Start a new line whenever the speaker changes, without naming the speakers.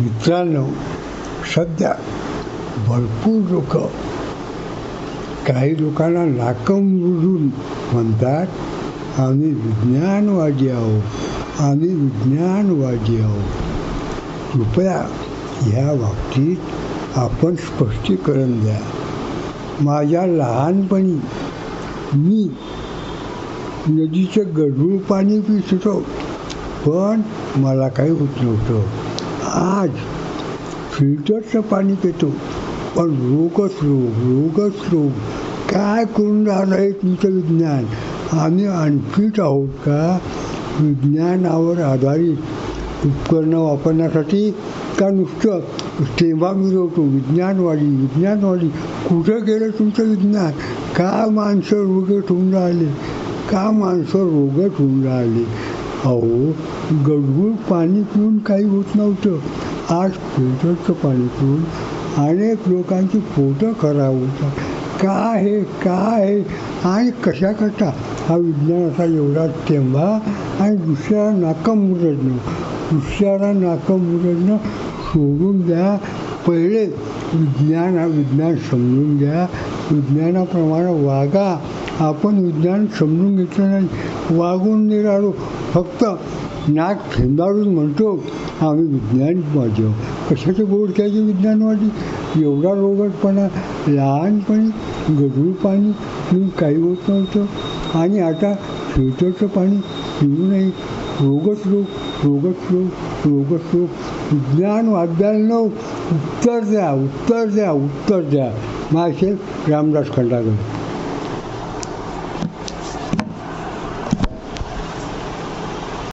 मित्रांनो सध्या भरपूर लोक काही लोकांना नाकम रुजून म्हणतात आम्ही विज्ञानवादी आहोत आम्ही विज्ञानवादी आहोत. कृपया ह्या बाबतीत आपण स्पष्टीकरण द्या. माझ्या लहानपणी मी नदीचं गढूळ पाणी पित होतो पण मला काही होत नव्हतं. आज फिल्टरचं पाणी पितो. पण रोगच रोग रोगच रोग. काय करून राहिलं आहे तुमचं विज्ञान? आम्ही आणखीच आहोत का? विज्ञानावर आधारित उपकरणं वापरण्यासाठी का नुसतं तेव्हा मिरवतो विज्ञानवादी विज्ञानवादी कुठं गेलं तुमचं विज्ञान? का माणसं रोगट होऊन राहिले? का माणसं रोगट होऊन राहिले? अहो गडगूळ पाणी पिऊन काही होत नव्हतं. आज फिल्टरचं पाणी पिऊन अनेक लोकांची पोटं खराब होतात. का आहे का आहे आणि कशाकरता हा विज्ञानाचा एवढा तेंबा आणि दुसऱ्याला नाकं मुरडणं. दुसऱ्याला नाकं मुरडणं सोडून द्या. पहिले विज्ञान हा विज्ञान समजून घ्या. विज्ञानाप्रमाणे वागा. आपण विज्ञान समजून घेतलं नाही. वागून निघालो फक्त नाक फेंदाळून म्हणतो आम्ही विज्ञानवादी कशाचं कशाचे बोर्ड घ्यायचे विज्ञानवादी एवढा रोगटपणा लहानपणी गढूळ पाणी पिऊन काही होत नव्हतं. आणि आता फिल्टरचं पाणी पिऊ नये. रोगच रोग रोगच रोग रोगच रोग. विज्ञान वाद्यानं उत्तर द्या उत्तर द्या उत्तर द्या. माशे रामदास खंडागर.